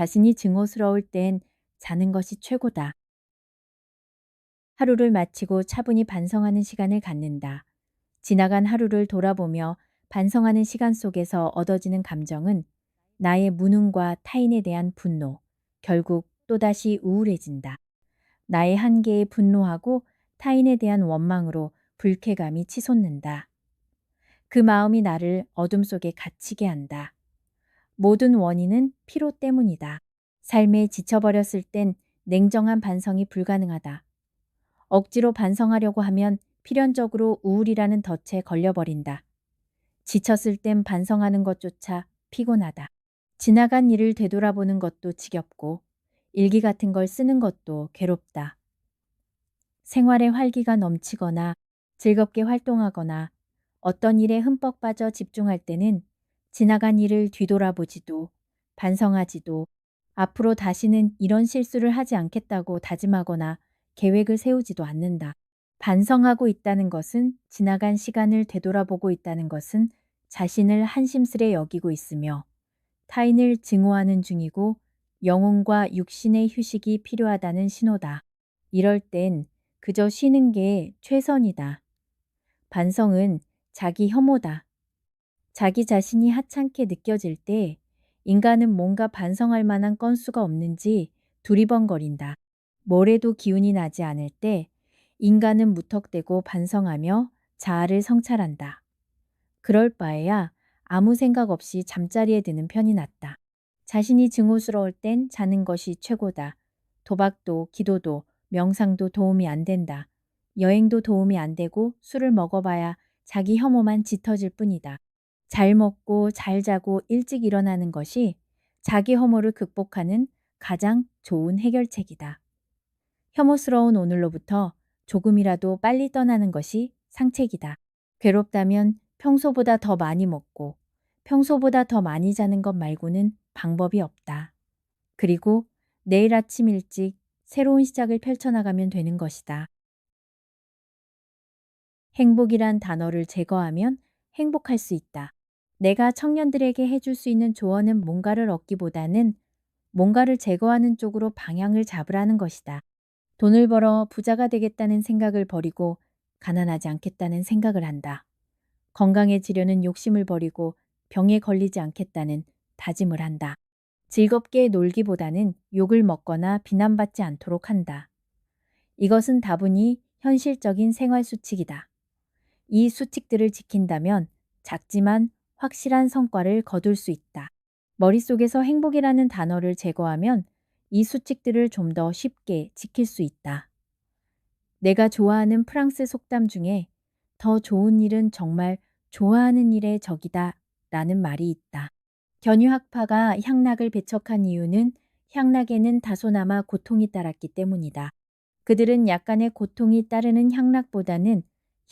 자신이 증오스러울 땐 자는 것이 최고다. 하루를 마치고 차분히 반성하는 시간을 갖는다. 지나간 하루를 돌아보며 반성하는 시간 속에서 얻어지는 감정은 나의 무능과 타인에 대한 분노, 결국 또다시 우울해진다. 나의 한계에 분노하고 타인에 대한 원망으로 불쾌감이 치솟는다. 그 마음이 나를 어둠 속에 갇히게 한다. 모든 원인은 피로 때문이다. 삶에 지쳐버렸을 땐 냉정한 반성이 불가능하다. 억지로 반성하려고 하면 필연적으로 우울이라는 덫에 걸려버린다. 지쳤을 땐 반성하는 것조차 피곤하다. 지나간 일을 되돌아보는 것도 지겹고 일기 같은 걸 쓰는 것도 괴롭다. 생활에 활기가 넘치거나 즐겁게 활동하거나 어떤 일에 흠뻑 빠져 집중할 때는 지나간 일을 뒤돌아보지도 반성하지도 앞으로 다시는 이런 실수를 하지 않겠다고 다짐하거나 계획을 세우지도 않는다. 반성하고 있다는 것은 지나간 시간을 되돌아보고 있다는 것은 자신을 한심스레 여기고 있으며 타인을 증오하는 중이고 영혼과 육신의 휴식이 필요하다는 신호다. 이럴 땐 그저 쉬는 게 최선이다. 반성은 자기 혐오다. 자기 자신이 하찮게 느껴질 때 인간은 뭔가 반성할 만한 건수가 없는지 두리번거린다. 뭐래도 기운이 나지 않을 때 인간은 무턱대고 반성하며 자아를 성찰한다. 그럴 바에야 아무 생각 없이 잠자리에 드는 편이 낫다. 자신이 증오스러울 땐 자는 것이 최고다. 도박도 기도도 명상도 도움이 안 된다. 여행도 도움이 안 되고 술을 먹어봐야 자기 혐오만 짙어질 뿐이다. 잘 먹고 잘 자고 일찍 일어나는 것이 자기 혐오를 극복하는 가장 좋은 해결책이다. 혐오스러운 오늘로부터 조금이라도 빨리 떠나는 것이 상책이다. 괴롭다면 평소보다 더 많이 먹고 평소보다 더 많이 자는 것 말고는 방법이 없다. 그리고 내일 아침 일찍 새로운 시작을 펼쳐나가면 되는 것이다. 행복이란 단어를 제거하면 행복할 수 있다. 내가 청년들에게 해줄 수 있는 조언은 뭔가를 얻기보다는 뭔가를 제거하는 쪽으로 방향을 잡으라는 것이다. 돈을 벌어 부자가 되겠다는 생각을 버리고 가난하지 않겠다는 생각을 한다. 건강해지려는 욕심을 버리고 병에 걸리지 않겠다는 다짐을 한다. 즐겁게 놀기보다는 욕을 먹거나 비난받지 않도록 한다. 이것은 다분히 현실적인 생활 수칙이다. 이 수칙들을 지킨다면 작지만 확실한 성과를 거둘 수 있다. 머릿속에서 행복이라는 단어를 제거하면 이 수칙들을 좀 더 쉽게 지킬 수 있다. 내가 좋아하는 프랑스 속담 중에 더 좋은 일은 정말 좋아하는 일의 적이다 라는 말이 있다. 견유학파가 향락을 배척한 이유는 향락에는 다소나마 고통이 따랐기 때문이다. 그들은 약간의 고통이 따르는 향락보다는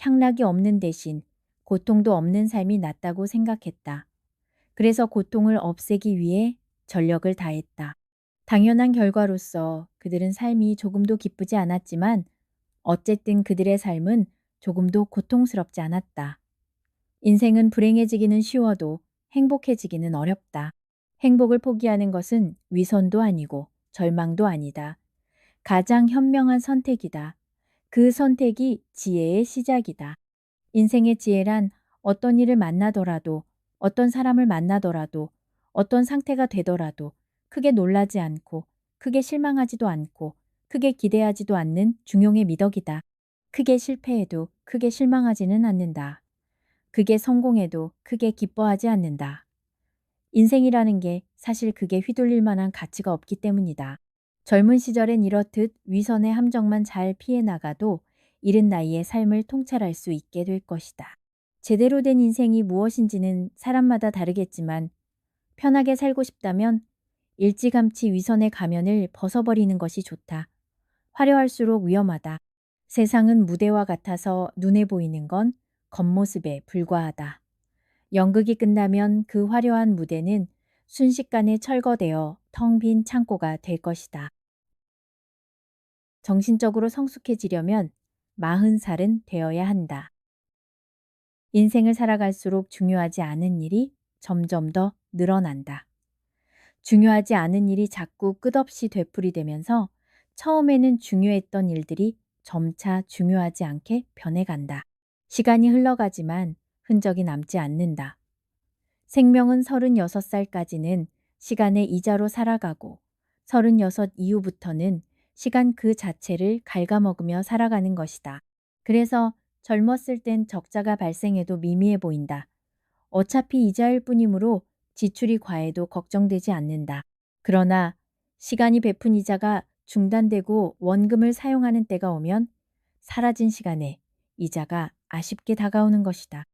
향락이 없는 대신 고통도 없는 삶이 낫다고 생각했다. 그래서 고통을 없애기 위해 전력을 다했다. 당연한 결과로서 그들은 삶이 조금도 기쁘지 않았지만 어쨌든 그들의 삶은 조금도 고통스럽지 않았다. 인생은 불행해지기는 쉬워도 행복해지기는 어렵다. 행복을 포기하는 것은 위선도 아니고 절망도 아니다. 가장 현명한 선택이다. 그 선택이 지혜의 시작이다. 인생의 지혜란 어떤 일을 만나더라도, 어떤 사람을 만나더라도, 어떤 상태가 되더라도 크게 놀라지 않고, 크게 실망하지도 않고, 크게 기대하지도 않는 중용의 미덕이다. 크게 실패해도 크게 실망하지는 않는다. 그게 성공해도 크게 기뻐하지 않는다. 인생이라는 게 사실 그게 휘둘릴 만한 가치가 없기 때문이다. 젊은 시절엔 이렇듯 위선의 함정만 잘 피해 나가도 이른 나이에 삶을 통찰할 수 있게 될 것이다. 제대로 된 인생이 무엇인지는 사람마다 다르겠지만 편하게 살고 싶다면 일찌감치 위선의 가면을 벗어버리는 것이 좋다. 화려할수록 위험하다. 세상은 무대와 같아서 눈에 보이는 건 겉모습에 불과하다. 연극이 끝나면 그 화려한 무대는 순식간에 철거되어 텅 빈 창고가 될 것이다. 정신적으로 성숙해지려면 마흔 살은 되어야 한다. 인생을 살아갈수록 중요하지 않은 일이 점점 더 늘어난다. 중요하지 않은 일이 자꾸 끝없이 되풀이되면서 처음에는 중요했던 일들이 점차 중요하지 않게 변해간다. 시간이 흘러가지만 흔적이 남지 않는다. 생명은 36살까지는 시간의 이자로 살아가고 36 이후부터는 시간 그 자체를 갉아먹으며 살아가는 것이다. 그래서 젊었을 땐 적자가 발생해도 미미해 보인다. 어차피 이자일 뿐이므로 지출이 과해도 걱정되지 않는다. 그러나 시간이 베푼 이자가 중단되고 원금을 사용하는 때가 오면 사라진 시간에 이자가 아쉽게 다가오는 것이다.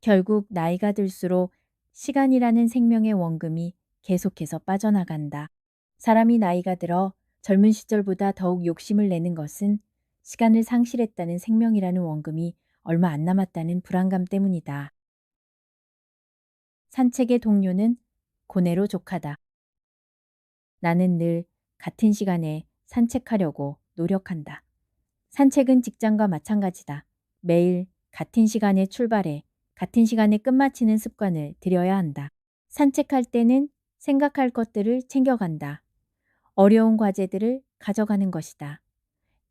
결국 나이가 들수록 시간이라는 생명의 원금이 계속해서 빠져나간다. 사람이 나이가 들어 젊은 시절보다 더욱 욕심을 내는 것은 시간을 상실했다는 생명이라는 원금이 얼마 안 남았다는 불안감 때문이다. 산책의 동료는 고뇌로 족하다. 나는 늘 같은 시간에 산책하려고 노력한다. 산책은 직장과 마찬가지다. 매일 같은 시간에 출발해 같은 시간에 끝마치는 습관을 들여야 한다. 산책할 때는 생각할 것들을 챙겨간다. 어려운 과제들을 가져가는 것이다.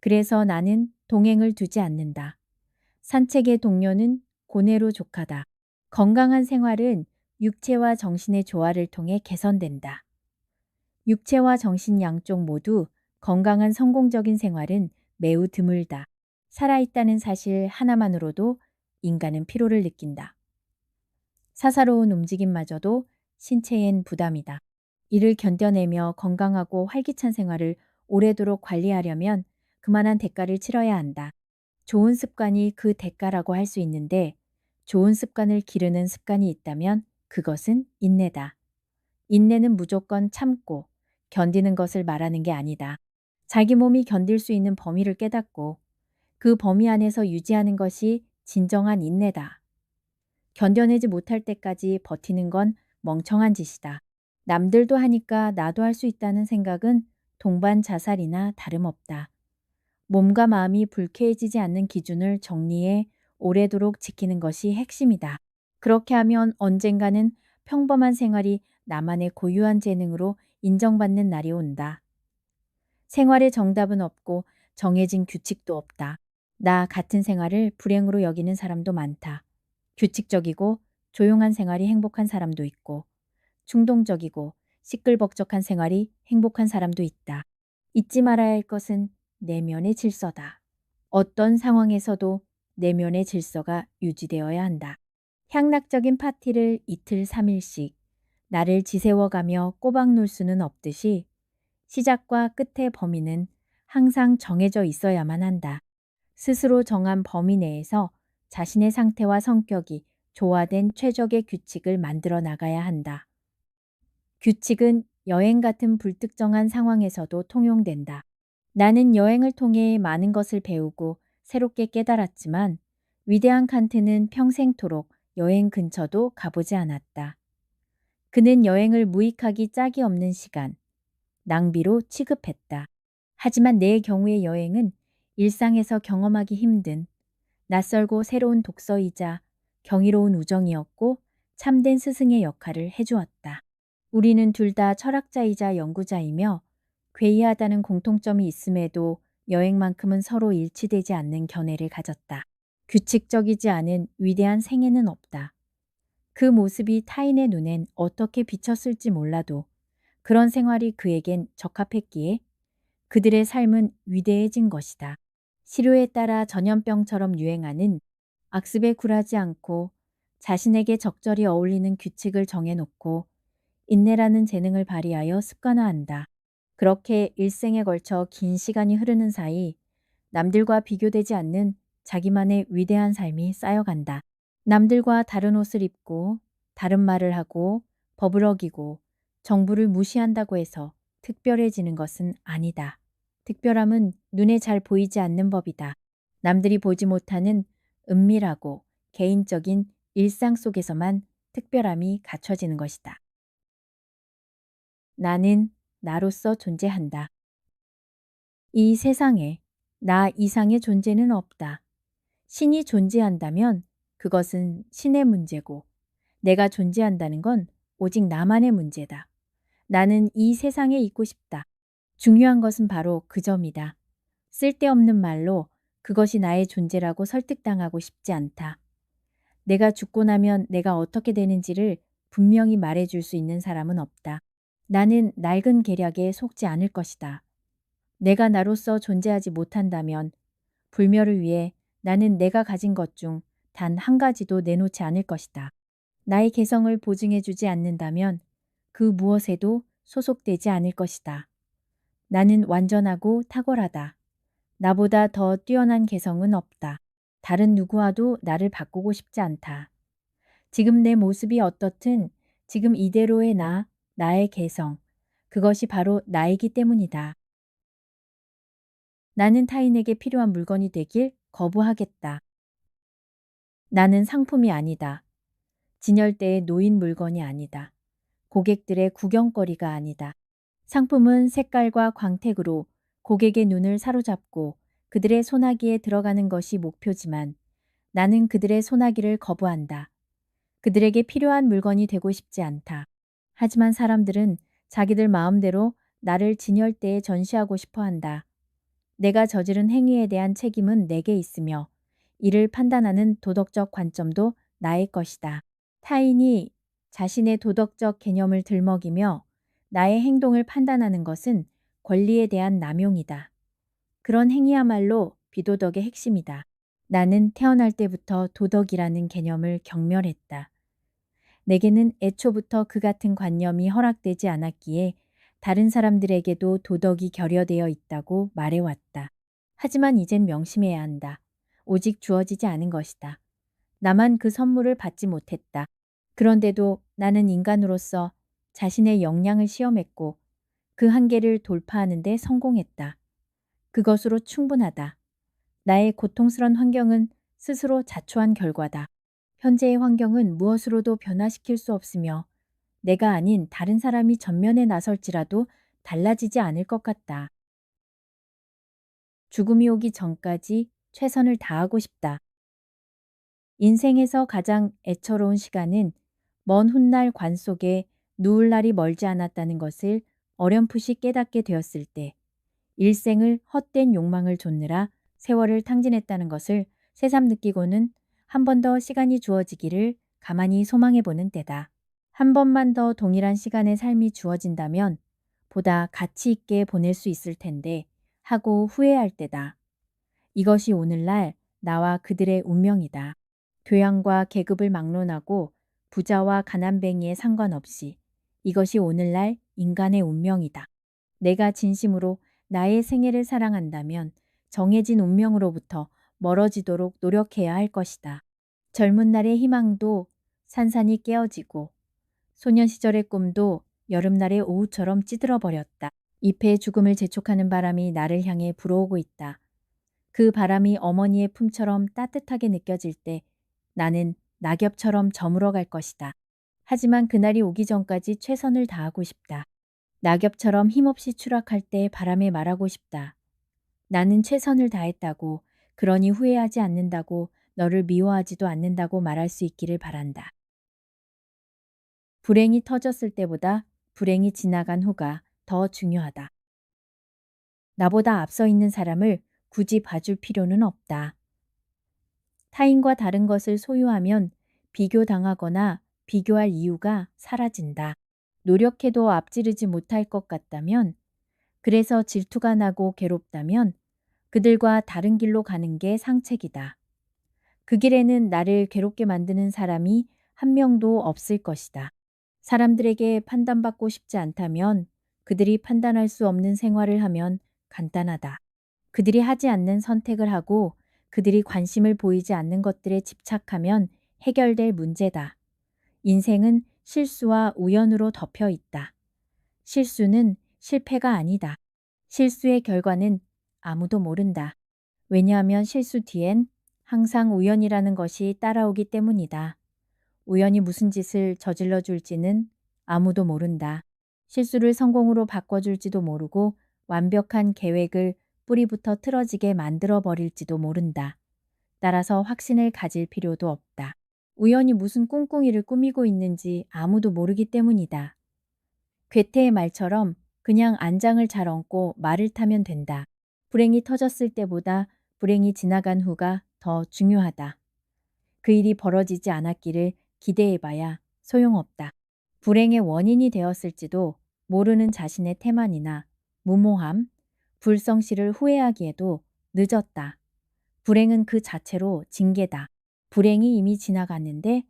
그래서 나는 동행을 두지 않는다. 산책의 동료는 고뇌로 족하다. 건강한 생활은 육체와 정신의 조화를 통해 개선된다. 육체와 정신 양쪽 모두 건강한 성공적인 생활은 매우 드물다. 살아있다는 사실 하나만으로도 인간은 피로를 느낀다. 사사로운 움직임마저도 신체엔 부담이다. 이를 견뎌내며 건강하고 활기찬 생활을 오래도록 관리하려면 그만한 대가를 치러야 한다. 좋은 습관이 그 대가라고 할 수 있는데 좋은 습관을 기르는 습관이 있다면 그것은 인내다. 인내는 무조건 참고 견디는 것을 말하는 게 아니다. 자기 몸이 견딜 수 있는 범위를 깨닫고 그 범위 안에서 유지하는 것이 진정한 인내다. 견뎌내지 못할 때까지 버티는 건 멍청한 짓이다. 남들도 하니까 나도 할 수 있다는 생각은 동반 자살이나 다름없다. 몸과 마음이 불쾌해지지 않는 기준을 정리해 오래도록 지키는 것이 핵심이다. 그렇게 하면 언젠가는 평범한 생활이 나만의 고유한 재능으로 인정받는 날이 온다. 생활에 정답은 없고 정해진 규칙도 없다. 나 같은 생활을 불행으로 여기는 사람도 많다. 규칙적이고 조용한 생활이 행복한 사람도 있고 충동적이고 시끌벅적한 생활이 행복한 사람도 있다. 잊지 말아야 할 것은 내면의 질서다. 어떤 상황에서도 내면의 질서가 유지되어야 한다. 향락적인 파티를 이틀 3일씩 나를 지새워가며 꼬박 놀 수는 없듯이 시작과 끝의 범위는 항상 정해져 있어야만 한다. 스스로 정한 범위 내에서 자신의 상태와 성격이 조화된 최적의 규칙을 만들어 나가야 한다. 규칙은 여행 같은 불특정한 상황에서도 통용된다. 나는 여행을 통해 많은 것을 배우고 새롭게 깨달았지만 위대한 칸트는 평생토록 여행 근처도 가보지 않았다. 그는 여행을 무익하기 짝이 없는 시간, 낭비로 취급했다. 하지만 내 경우의 여행은 일상에서 경험하기 힘든 낯설고 새로운 독서이자 경이로운 우정이었고 참된 스승의 역할을 해주었다. 우리는 둘 다 철학자이자 연구자이며 괴이하다는 공통점이 있음에도 여행만큼은 서로 일치되지 않는 견해를 가졌다. 규칙적이지 않은 위대한 생애는 없다. 그 모습이 타인의 눈엔 어떻게 비쳤을지 몰라도 그런 생활이 그에겐 적합했기에 그들의 삶은 위대해진 것이다. 시류에 따라 전염병처럼 유행하는 악습에 굴하지 않고 자신에게 적절히 어울리는 규칙을 정해놓고 인내라는 재능을 발휘하여 습관화한다. 그렇게 일생에 걸쳐 긴 시간이 흐르는 사이 남들과 비교되지 않는 자기만의 위대한 삶이 쌓여간다. 남들과 다른 옷을 입고 다른 말을 하고 법을 어기고 정부를 무시한다고 해서 특별해지는 것은 아니다. 특별함은 눈에 잘 보이지 않는 법이다. 남들이 보지 못하는 은밀하고 개인적인 일상 속에서만 특별함이 갖춰지는 것이다. 나는 나로서 존재한다. 이 세상에 나 이상의 존재는 없다. 신이 존재한다면 그것은 신의 문제고 내가 존재한다는 건 오직 나만의 문제다. 나는 이 세상에 있고 싶다. 중요한 것은 바로 그 점이다. 쓸데없는 말로 그것이 나의 존재라고 설득당하고 싶지 않다. 내가 죽고 나면 내가 어떻게 되는지를 분명히 말해줄 수 있는 사람은 없다. 나는 낡은 계략에 속지 않을 것이다. 내가 나로서 존재하지 못한다면 불멸을 위해 나는 내가 가진 것 중 단 한 가지도 내놓지 않을 것이다. 나의 개성을 보증해 주지 않는다면 그 무엇에도 소속되지 않을 것이다. 나는 완전하고 탁월하다. 나보다 더 뛰어난 개성은 없다. 다른 누구와도 나를 바꾸고 싶지 않다. 지금 내 모습이 어떻든 지금 이대로의 나, 나의 개성, 그것이 바로 나이기 때문이다. 나는 타인에게 필요한 물건이 되길 거부하겠다. 나는 상품이 아니다. 진열대에 놓인 물건이 아니다. 고객들의 구경거리가 아니다. 상품은 색깔과 광택으로 고객의 눈을 사로잡고 그들의 소나기에 들어가는 것이 목표지만 나는 그들의 소나기를 거부한다. 그들에게 필요한 물건이 되고 싶지 않다. 하지만 사람들은 자기들 마음대로 나를 진열대에 전시하고 싶어 한다. 내가 저지른 행위에 대한 책임은 내게 있으며 이를 판단하는 도덕적 관점도 나의 것이다. 타인이 자신의 도덕적 개념을 들먹이며 나의 행동을 판단하는 것은 권리에 대한 남용이다. 그런 행위야말로 비도덕의 핵심이다. 나는 태어날 때부터 도덕이라는 개념을 경멸했다. 내게는 애초부터 그 같은 관념이 허락되지 않았기에 다른 사람들에게도 도덕이 결여되어 있다고 말해왔다. 하지만 이젠 명심해야 한다. 오직 주어지지 않은 것이다. 나만 그 선물을 받지 못했다. 그런데도 나는 인간으로서 자신의 역량을 시험했고 그 한계를 돌파하는 데 성공했다. 그것으로 충분하다. 나의 고통스런 환경은 스스로 자초한 결과다. 현재의 환경은 무엇으로도 변화시킬 수 없으며 내가 아닌 다른 사람이 전면에 나설지라도 달라지지 않을 것 같다. 죽음이 오기 전까지 최선을 다하고 싶다. 인생에서 가장 애처로운 시간은 먼 훗날 관 속에 누울 날이 멀지 않았다는 것을 어렴풋이 깨닫게 되었을 때 일생을 헛된 욕망을 좇느라 세월을 탕진했다는 것을 새삼 느끼고는 한 번 더 시간이 주어지기를 가만히 소망해 보는 때다. 한 번만 더 동일한 시간의 삶이 주어진다면 보다 가치 있게 보낼 수 있을 텐데 하고 후회할 때다. 이것이 오늘날 나와 그들의 운명이다. 교양과 계급을 막론하고 부자와 가난뱅이에 상관없이 이것이 오늘날 인간의 운명이다. 내가 진심으로 나의 생애를 사랑한다면 정해진 운명으로부터 멀어지도록 노력해야 할 것이다. 젊은 날의 희망도 산산이 깨어지고 소년 시절의 꿈도 여름날의 오후처럼 찌들어 버렸다. 잎의 죽음을 재촉하는 바람이 나를 향해 불어오고 있다. 그 바람이 어머니의 품처럼 따뜻하게 느껴질 때 나는 낙엽처럼 저물어 갈 것이다. 하지만 그날이 오기 전까지 최선을 다하고 싶다. 낙엽처럼 힘없이 추락할 때 바람에 말하고 싶다. 나는 최선을 다했다고, 그러니 후회하지 않는다고, 너를 미워하지도 않는다고 말할 수 있기를 바란다. 불행이 터졌을 때보다 불행이 지나간 후가 더 중요하다. 나보다 앞서 있는 사람을 굳이 봐줄 필요는 없다. 타인과 다른 것을 소유하면 비교당하거나 비교할 이유가 사라진다. 노력해도 앞지르지 못할 것 같다면, 그래서 질투가 나고 괴롭다면 그들과 다른 길로 가는 게 상책이다. 그 길에는 나를 괴롭게 만드는 사람이 한 명도 없을 것이다. 사람들에게 판단받고 싶지 않다면 그들이 판단할 수 없는 생활을 하면 간단하다. 그들이 하지 않는 선택을 하고 그들이 관심을 보이지 않는 것들에 집착하면 해결될 문제다. 인생은 실수와 우연으로 덮여 있다. 실수는 실패가 아니다. 실수의 결과는 아무도 모른다. 왜냐하면 실수 뒤엔 항상 우연이라는 것이 따라오기 때문이다. 우연히 무슨 짓을 저질러 줄지는 아무도 모른다. 실수를 성공으로 바꿔줄지도 모르고 완벽한 계획을 뿌리부터 틀어지게 만들어 버릴지도 모른다. 따라서 확신을 가질 필요도 없다. 우연히 무슨 꿍꿍이를 꾸미고 있는지 아무도 모르기 때문이다. 괴테의 말처럼 그냥 안장을 잘 얹고 말을 타면 된다. 불행이 터졌을 때보다 불행이 지나간 후가 더 중요하다. 그 일이 벌어지지 않았기를 기대해봐야 소용없다. 불행의 원인이 되었을지도 모르는 자신의 태만이나 무모함, 불성실을 후회하기에도 늦었다. 불행은 그 자체로 징계다. 불행이 이미 지나갔는데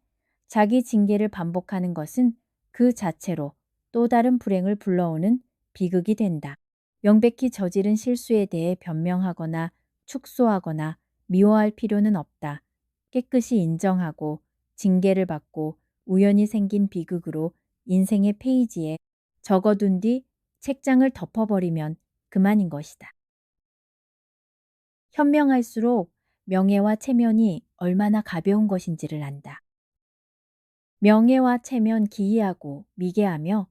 자기 징계를 반복하는 것은 그 자체로 또 다른 불행을 불러오는 비극이 된다. 명백히 저지른 실수에 대해 변명하거나 축소하거나 미워할 필요는 없다. 깨끗이 인정하고 징계를 받고 우연히 생긴 비극으로 인생의 페이지에 적어둔 뒤 책장을 덮어버리면 그만인 것이다. 현명할수록 명예와 체면이 얼마나 가벼운 것인지를 안다. 명예와 체면 기이하고 미개하며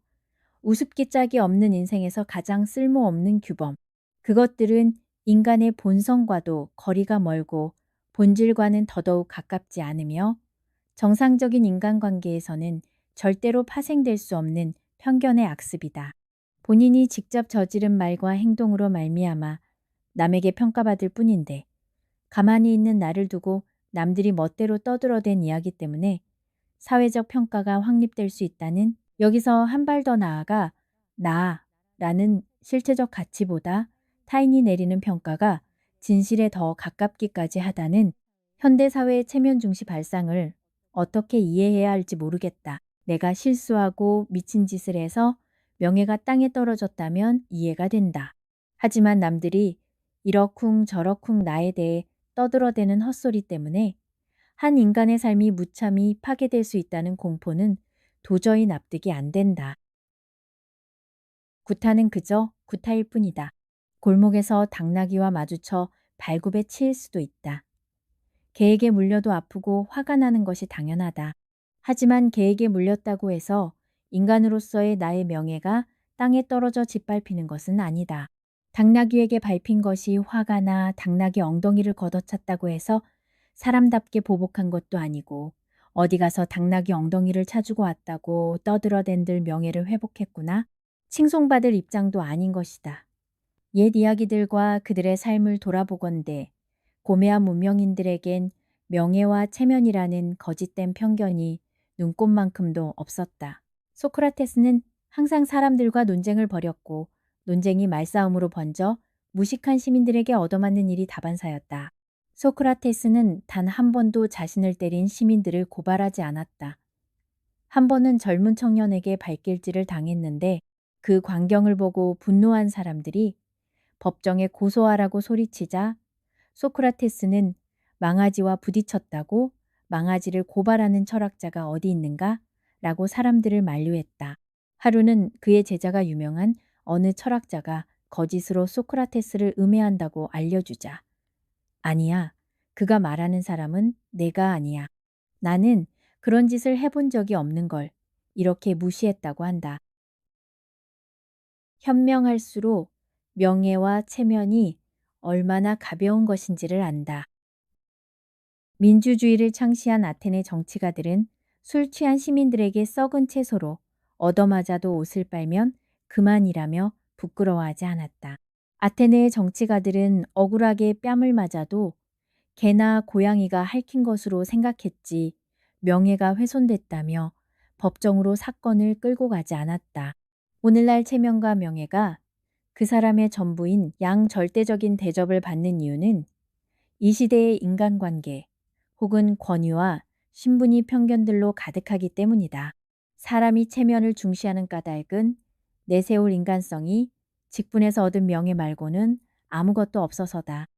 우습기 짝이 없는 인생에서 가장 쓸모없는 규범. 그것들은 인간의 본성과도 거리가 멀고 본질과는 더더욱 가깝지 않으며 정상적인 인간관계에서는 절대로 파생될 수 없는 편견의 악습이다. 본인이 직접 저지른 말과 행동으로 말미암아 남에게 평가받을 뿐인데 가만히 있는 나를 두고 남들이 멋대로 떠들어댄 이야기 때문에 사회적 평가가 확립될 수 있다는 여기서 한 발 더 나아가 나라는 실체적 가치보다 타인이 내리는 평가가 진실에 더 가깝기까지 하다는 현대사회의 체면 중시 발상을 어떻게 이해해야 할지 모르겠다. 내가 실수하고 미친 짓을 해서 명예가 땅에 떨어졌다면 이해가 된다. 하지만 남들이 이러쿵 저러쿵 나에 대해 떠들어대는 헛소리 때문에 한 인간의 삶이 무참히 파괴될 수 있다는 공포는 도저히 납득이 안 된다. 구타는 그저 구타일 뿐이다. 골목에서 당나귀와 마주쳐 발굽에 치일 수도 있다. 개에게 물려도 아프고 화가 나는 것이 당연하다. 하지만 개에게 물렸다고 해서 인간으로서의 나의 명예가 땅에 떨어져 짓밟히는 것은 아니다. 당나귀에게 밟힌 것이 화가 나 당나귀 엉덩이를 걷어찼다고 해서 사람답게 보복한 것도 아니고 어디 가서 당나귀 엉덩이를 차주고 왔다고 떠들어댄들 명예를 회복했구나. 칭송받을 입장도 아닌 것이다. 옛 이야기들과 그들의 삶을 돌아보건대 고매한 문명인들에겐 명예와 체면이라는 거짓된 편견이 눈꽃만큼도 없었다. 소크라테스는 항상 사람들과 논쟁을 벌였고 논쟁이 말싸움으로 번져 무식한 시민들에게 얻어맞는 일이 다반사였다. 소크라테스는 단 한 번도 자신을 때린 시민들을 고발하지 않았다. 한 번은 젊은 청년에게 발길질을 당했는데 그 광경을 보고 분노한 사람들이 법정에 고소하라고 소리치자 소크라테스는 망아지와 부딪혔다고 망아지를 고발하는 철학자가 어디 있는가? 라고 사람들을 만류했다. 하루는 그의 제자가 유명한 어느 철학자가 거짓으로 소크라테스를 음해한다고 알려주자. 아니야. 그가 말하는 사람은 내가 아니야. 나는 그런 짓을 해본 적이 없는 걸 이렇게 무시했다고 한다. 현명할수록 명예와 체면이 얼마나 가벼운 것인지를 안다. 민주주의를 창시한 아테네 정치가들은 술 취한 시민들에게 썩은 채소로 얻어맞아도 옷을 빨면 그만이라며 부끄러워하지 않았다. 아테네의 정치가들은 억울하게 뺨을 맞아도 개나 고양이가 핥힌 것으로 생각했지 명예가 훼손됐다며 법정으로 사건을 끌고 가지 않았다. 오늘날 체면과 명예가 그 사람의 전부인 양절대적인 대접을 받는 이유는 이 시대의 인간관계 혹은 권위와 신분이 편견들로 가득하기 때문이다. 사람이 체면을 중시하는 까닭은 내세울 인간성이 직분에서 얻은 명예 말고는 아무것도 없어서다.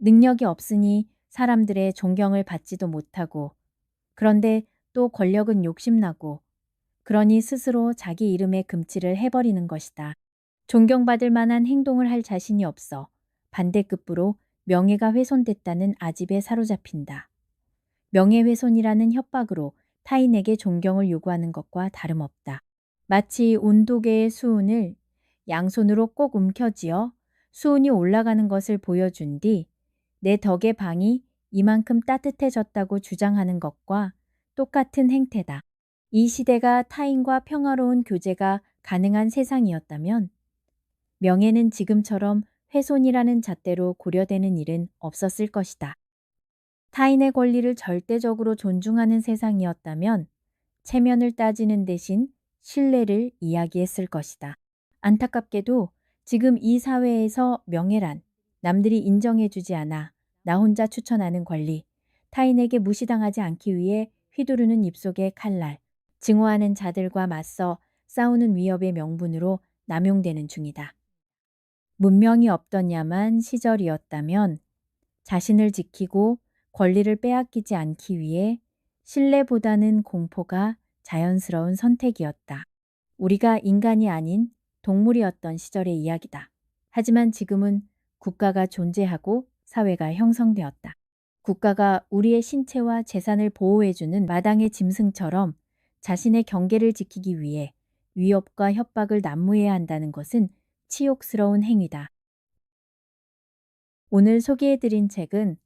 능력이 없으니 사람들의 존경을 받지도 못하고 그런데 또 권력은 욕심나고 그러니 스스로 자기 이름에 금치를 해버리는 것이다. 존경받을 만한 행동을 할 자신이 없어 반대급부로 명예가 훼손됐다는 아집에 사로잡힌다. 명예훼손이라는 협박으로 타인에게 존경을 요구하는 것과 다름없다. 마치 온도계의 수은을 양손으로 꼭 움켜쥐어 수온이 올라가는 것을 보여준 뒤 내 덕의 방이 이만큼 따뜻해졌다고 주장하는 것과 똑같은 행태다. 이 시대가 타인과 평화로운 교제가 가능한 세상이었다면 명예는 지금처럼 훼손이라는 잣대로 고려되는 일은 없었을 것이다. 타인의 권리를 절대적으로 존중하는 세상이었다면 체면을 따지는 대신 신뢰를 이야기했을 것이다. 안타깝게도 지금 이 사회에서 명예란 남들이 인정해주지 않아 나 혼자 추천하는 권리, 타인에게 무시당하지 않기 위해 휘두르는 입속의 칼날, 증오하는 자들과 맞서 싸우는 위협의 명분으로 남용되는 중이다. 문명이 없던 야만 시절이었다면 자신을 지키고 권리를 빼앗기지 않기 위해 신뢰보다는 공포가 자연스러운 선택이었다. 우리가 인간이 아닌 동물이었던 시절의 이야기다. 하지만 지금은 국가가 존재하고 사회가 형성되었다. 국가가 우리의 신체와 재산을 보호해주는 마당의 짐승처럼 자신의 경계를 지키기 위해 위협과 협박을 난무해야 한다는 것은 치욕스러운 행위다. 오늘 소개해드린 책은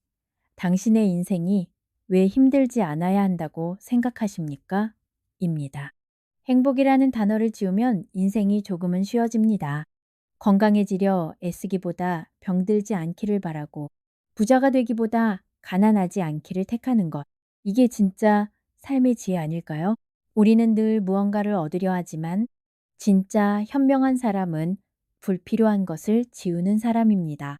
당신의 인생이 왜 힘들지 않아야 한다고 생각하십니까? 입니다. 행복이라는 단어를 지우면 인생이 조금은 쉬워집니다. 건강해지려 애쓰기보다 병들지 않기를 바라고 부자가 되기보다 가난하지 않기를 택하는 것. 이게 진짜 삶의 지혜 아닐까요? 우리는 늘 무언가를 얻으려 하지만 진짜 현명한 사람은 불필요한 것을 지우는 사람입니다.